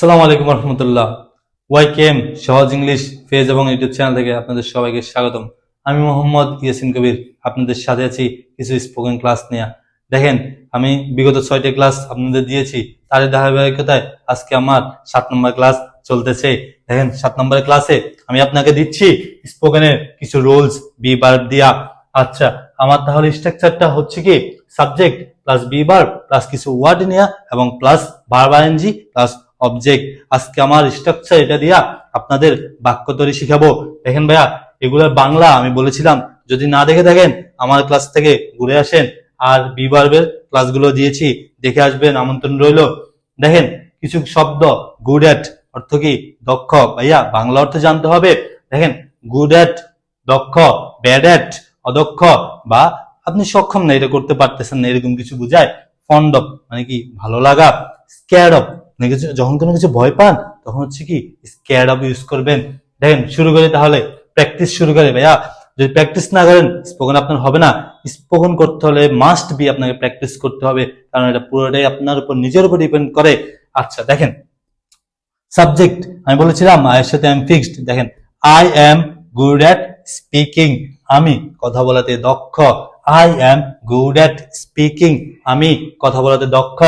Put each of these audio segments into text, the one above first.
সালাম আলাইকুম রহমতুল্লাহ। ওয়াই কেম সহজ ইংলিশ ফেজ এবং ইউটিউব চ্যানেল থেকে আপনাদের সবাইকে স্বাগতম। আমি মোহাম্মদ ইয়াসিন কবির, আপনাদের সাথে আছি কিছু স্পোকেন ক্লাস নিয়ে। দেখেন, আমি বিগত ছয়টি ক্লাস আপনাদের দিয়েছি। তার ধারাবাহিকতায় আজকে আমার সাত নম্বর ক্লাস চলতেছে। দেখেন, সাত নম্বর ক্লাসে আমি আপনাকে দিচ্ছি স্পোকেনের কিছু রোলস বি বার দিয়া। আচ্ছা আমার তাহলে স্ট্রাকচারটা হচ্ছে কি? সাবজেক্ট প্লাস বি বার প্লাস কিছু ওয়ার্ড নেওয়া এবং প্লাস বারবার এনজি প্লাস অবজেক্ট আজকে আমার স্ট্রাকচার এটা দিয়া আপনাদের বাক্য তৈরি শিখাবো। দেখেন ভাইয়া এগুলোর বাংলা, আমি বলেছিলাম, যদি না দেখে থাকেন, আমার ক্লাস থেকে ঘুরে আসেন, আর বি বার্বের ক্লাসগুলো দিয়েছি, দেখে আসবেন, আমন্ত্রণ রইল। দেখেন, কিছু শব্দ গুড অ্যাট অর্থ কি? দক্ষ। ভাইয়া, বাংলা অর্থ জানতে হবে। দেখেন গুড অ্যাট দক্ষ ব্যাড অ্যাট অদক্ষ, বা আপনি সক্ষম না, এটা করতে পারতেছেন না, এরকম কিছু বুঝায়। ফন্ড অফ মানে কি? ভালো লাগা। স্ক্যাড অফ যখন কোনো কিছু ভয় পান, তখন হচ্ছে কি স্কেয়ার অফ ইউজ করবেন। দেখেন, শুরু করি তাহলে। প্র্যাকটিস শুরু করে, ভাইয়া। যদি প্র্যাকটিস না করেন স্পোকেন আপনার হবে না। স্পোকেন করতে হলে মাস্ট বি আপনাকে প্র্যাকটিস করতে হবে, কারণ এটা পুরোটাই আপনার উপর, নিজের উপর ডিপেন্ড করে। আচ্ছা দেখেন। সাবজেক্ট আমি বলেছিলাম, আয়ের সাথে আমি ফিক্সড দেখেন I am good at speaking আমি কথা বলাতে দক্ষ। I am good at speaking আমি কথা বলাতে দক্ষ।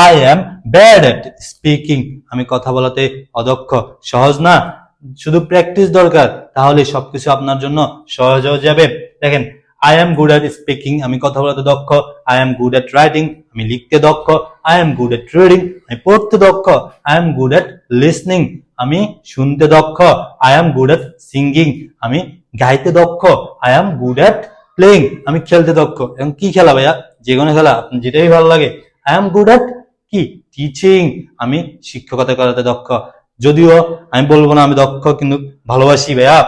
I am bad at speaking আমি কথা বলাতে অদক্ষ, সহজ না। শুধু প্র্যাকটিস দরকার, তাহলে সবকিছু আপনার জন্য সহজ হয়ে যাবে। দেখেন I am good at speaking আমি কথা বলাতে দক্ষ। I am good at writing আমি লিখতে দক্ষ। I am good at reading আমি পড়তে দক্ষ। I am good at listening আমি শুনতে দক্ষ। I am good at singing আমি গাইতে দক্ষ। I am good at playing আমি খেলতে দক্ষ। এবং কি খেলা ভাইয়া? যে কোনো খেলা যেটাই ভালো লাগে। আই এম গুড অ্যাট কি? টিচিং আমি শিক্ষকতা করাতে দক্ষ। যদিও আমি বলব না আমি দক্ষ, কিন্তু ভালোবাসি ভাইয়া।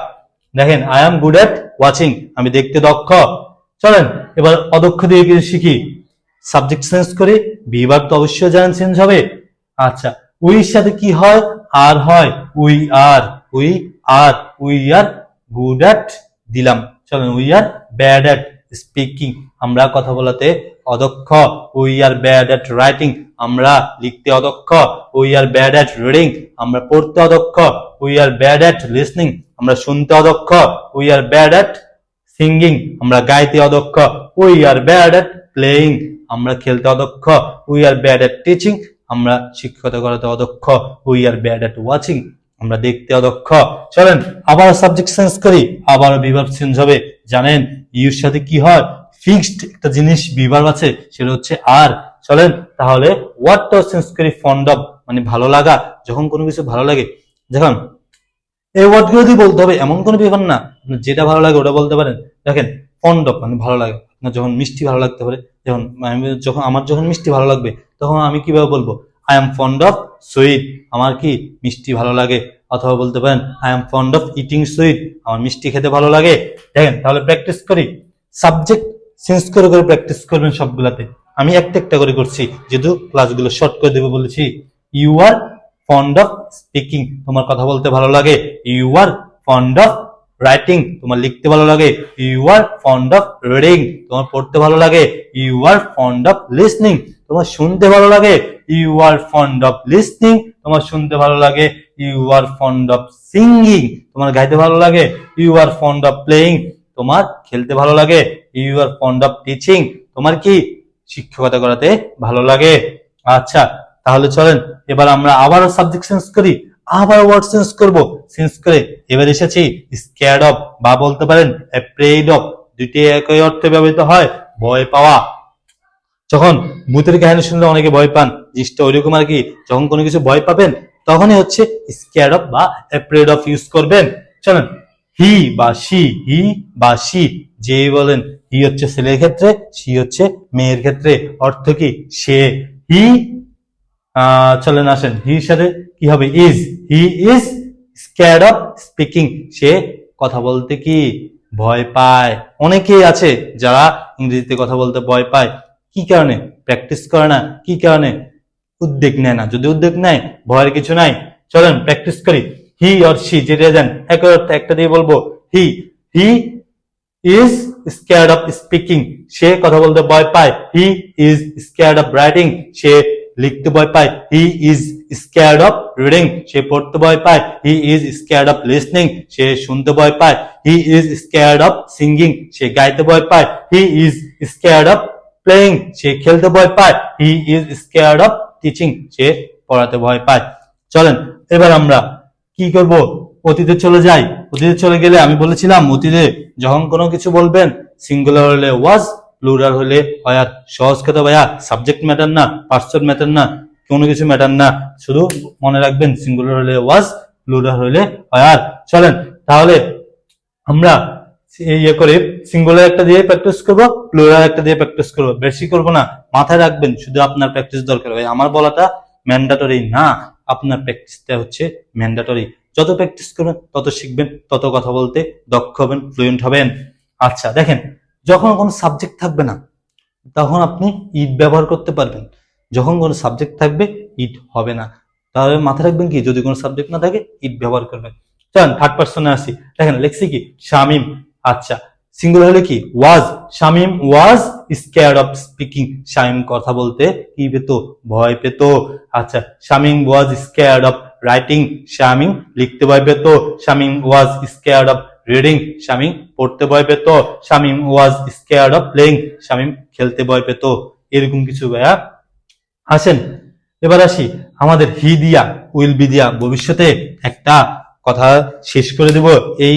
দেখেন I am good at watching আমি দেখতে দক্ষ। চলেন, এবার অদক্ষ দিয়ে কিছু শিখি। সাবজেক্ট চেঞ্জ করে বিবার তো অবশ্যই জানেন চেঞ্জ হবে। আচ্ছা উইর সাথে কি হয়? আর হয়। We are we are we are good at দিলাম। চলেন we are bad at speaking আমরা কথা বলাতে অদক্ষ। We are bad at writing আমরা লিখতে অদক্ষ। We are bad at reading আমরা পড়তে অদক্ষ। We are bad at listening আমরা শুনতে অদক্ষ। We are bad at singing আমরা গাইতে অদক্ষ। We are bad at playing আমরা খেলতে অদক্ষ। We are bad at teaching আমরা শিক্ষকতা করাতে অদক্ষ। We are bad at watching আমরা দেখতে অদক্ষ। চলেন আবার সাবজেক্ট চেঞ্জ করি আবার বিভাগ চেঞ্জ হবে। জানেন ইউর সাথে কি হয়? ফিক্সড একটা জিনিস বিভাগ আছে, সেটা হচ্ছে আর। চলেন, তাহলে ওয়ার্ডটাও চেঞ্জ করি ফন্ড অফ মানে ভালো লাগা, যখন কোনো কিছু ভালো লাগে যখন এই ওয়ার্ডগুলো দিয়ে বলতে হবে, এমন কোনো ব্যাপার না যেটা ভালো লাগে ওটা বলতে পারেন। দেখেন ফন্ড অফ মানে ভালো লাগে, আপনার যখন মিষ্টি ভালো লাগতে পারে যখন যখন, আমার যখন মিষ্টি ভালো লাগবে, তখন আমি কীভাবে বলব? I am fond of sweet আমার কি মিষ্টি ভালো লাগে? অথবা বলতে পারেন I am fond of eating sweet আমার মিষ্টি খেতে ভালো লাগে। দেখেন, তাহলে প্র্যাকটিস করি। সাবজেক্ট চেঞ্জ করে করে প্র্যাকটিস করবেন সবগুলাতে। আমি একটা একটা করে করছি। যেহেতু ক্লাসগুলো শর্ট করে দেবো বলেছি। You are fond of speaking তোমার কথা বলতে ভালো লাগে। You are fond of writing তোমার লিখতে ভালো লাগে। You are fond of reading তোমার পড়তে ভালো লাগে। You are fond of listening তোমার শুনতে ভালো লাগে। You are fond of listening তোমার শুনতে ভালো লাগে। You are fond of singing তোমার গাইতে ভালো লাগে? You are fond of playing তোমার খেলতে ভালো লাগে? You are fond of teaching তোমার কি শিক্ষকতা করাতে ভালো লাগে? আচ্ছা তাহলে চলেন, এবার আমরা আবারও সাবজেক্ট চেঞ্জ করি, আবার ওয়ার্ড চেঞ্জ করব। চেঞ্জ করে এবার এসেছি স্ক্যাড অফ বা বলতে পারেন অ্যাপ্রেড অফ দুটি একই অর্থে ব্যবহৃত হয়, ভয় পাওয়া। যখন ভূতের কাহিনী শুনলে অনেকে ভয় পান, জিনিসটা ওইরকম আর কি, যখন কোনো কিছু ভয় পাবেন তখনই হচ্ছে স্কেয়ার অফ বা অ্যাপ্রেড অফ ইউজ করবেন। চলেন। হি বা সি হি বা সি যে বলেন হি হচ্ছে ছেলের ক্ষেত্রে সি হচ্ছে মেয়ের ক্ষেত্রে। অর্থ কি? সে হি চলেন আসেন। হির সাথে কি হবে? Is he is scare of speaking সে কথা বলতে কি? ভয় পায়। অনেকেই আছে যারা ইংরেজিতে কথা বলতে ভয় পায়। কি কারণে? প্র্যাকটিস করে না। কি কারণে? উদ্যোগ নেয় না। যদি উদ্যোগ নেয়, ভয়ের কিছু নাই। চলেন প্র্যাকটিস করি। হি অর সি যেটা দেন একই অর্থ একটা দিয়ে বলব he he is scared of speaking সে কথা বলতে ভয় পায়। He is scared of writing সে লিখতে ভয় পায়। He is scared of reading সে পড়তে ভয় পায়। He is scared of listening সে শুনতে ভয় পায়। He is scared of singing সে গাইতে ভয় পায়। He is scared of playing সে খেলতে ভয় পায়। He is scared of teaching সে পড়াতে ভয় পায়। চলেন, এবার আমরা কি করব? অতীতে চলে যাই। অতীতে চলে গেলে আমি বলেছিলাম, অতীতে যখন কোনো কিছু বলবেন সিঙ্গুলার হলে ওয়াজ প্লুরাল হলে হয়ার সহজ কথা ভাইয়া সাবজেক্ট ম্যাটার না পার্সন ম্যাটার না, কোনো কিছু ম্যাটার না। শুধু মনে রাখবেন সিঙ্গুলার হলে ওয়াজ প্লুরাল হলে হয়ার চলেন, তাহলে আমরা ইয়ে করে সিঙ্গুলার একটা দিয়ে প্র্যাকটিস করব প্লুরাল একটা দিয়ে প্র্যাকটিস করব। বেশি করব না, মাথায় রাখবেন, শুধু আপনার প্র্যাকটিস দরকার হয় আমার বলাটা ম্যান্ডাটরি না, আপনার প্র্যাকটিসটা হচ্ছে ম্যান্ডাটরি যত প্র্যাকটিস করবেন, তত শিখবেন, তত কথা বলতে দক্ষ হবেন ফ্লুয়েন্ট হবেন। আচ্ছা দেখেন, যখন কোনো সাবজেক্ট থাকবে না, তখন আপনি ইট ব্যবহার করতে পারবেন। যখন কোনো সাবজেক্ট থাকবে ইট হবে না। তাহলে মাথায় রাখবেন কি? যদি কোনো সাবজেক্ট না থাকে ইট ব্যবহার করবেন। চলেন থার্ড পার্সনে আসি। দেখেন, লেখছি কি? শামিম। আচ্ছা সিঙ্গুলার হলে কি? Was, Shamim, was scare of speaking, Shamim কথা বলতে কি পেত? ভয় পেত। আচ্ছা Shamim, was scared of writing, Shamim লিখতে ভয় পেত। Shamim, was scare of reading, Shamim পড়তে ভয় পেত। Shamim, was scare of playing Shamim খেলতে ভয় পেত। এরকম কিছু ভাইয়া। আসেন, এবার আসি আমাদের হি দিয়া উইল বি দিয়া ভবিষ্যতে একটা কথা শেষ করে দেব। এই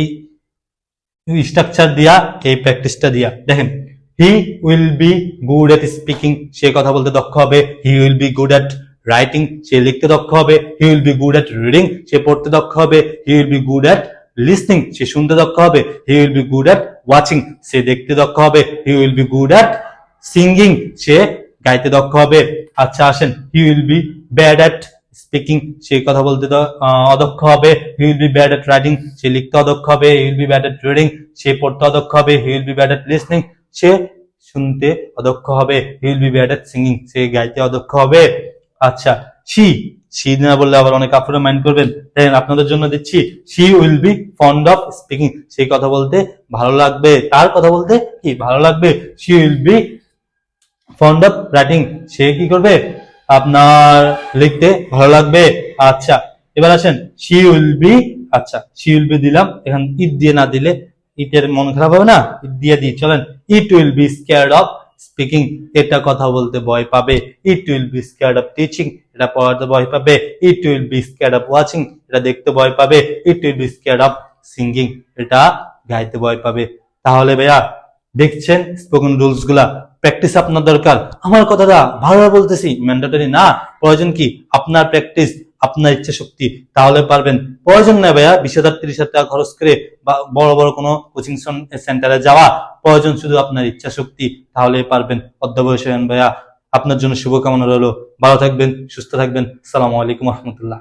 স্ট্রাকচার দিয়া, এই প্র্যাকটিসটা দিয়া। দেখেন he will be good at speaking সে কথা বলতে দক্ষ হবে। He will be good at writing সে লিখতে দক্ষ হবে। He will be good at reading সে পড়তে দক্ষ হবে। He will be good at listening সে শুনতে দক্ষ হবে। He will be good at watching সে দেখতে দক্ষ হবে। He will be good at singing সে গাইতে দক্ষ হবে। আচ্ছা আসেন। He will be bad at speaking সে কথা বলতে তো অদক্ষ হবে he will be bad at writing সে লিখতে অদক্ষ হবে he will be bad at reading সে পড়তে অদক্ষ হবে he will be bad at listening সে শুনতে অদক্ষ হবে he will be bad at singing সে গাইতে অদক্ষ হবে। আচ্ছা শি শি না বললে আবার অনেক আপনারা মাইন্ড করবেন। দেখেন আপনাদের জন্য দিচ্ছি she will be fond of speaking সেই কথা বলতে ভালো লাগবে, তার কথা বলতে কি ভালো লাগবে? She will be fond of writing সে কি করবে? আপনার লিখতে ভালো লাগবে? আচ্ছা এবার আসেন শি উইল বি আচ্ছা শি উইল বি দিলাম। এখন ইট দিয়ে না দিলে ইটের মন খারাপ হবে না? ইট দিয়ে দিই, চলেন। It will be scared of speaking এটা কথা বলতে ভয় পাবে। It will be scared of teaching এটা পড়াতে ভয় পাবে। It will be scared of watching এটা দেখতে ভয় পাবে। It will be scared of singing এটা গাইতে ভয় পাবে। তাহলে ভাইয়া দেখছেন স্পোকেন রুলসগুলা প্র্যাকটিস আপনার দরকার। আমার কথাটা ভালোভাবে বলতেছি ম্যান্ডেটরি না, প্রয়োজন কি? আপনার প্র্যাকটিস আপনার ইচ্ছা শক্তি, তাহলে পারবেন। প্রয়োজন নেই ভাইয়া, বিশ হাজার, তিরিশ হাজার টাকা খরচ করে বা বড় বড় কোনো কোচিং সেন্টারে যাওয়া, প্রয়োজন শুধু আপনার ইচ্ছা শক্তি তাহলে পারবেন। অধ্যবসায়ন ভাইয়া, আপনার জন্য শুভকামনা রইল। ভালো থাকবেন, সুস্থ থাকবেন। সালামু আলাইকুম রহমতুল্লাহ।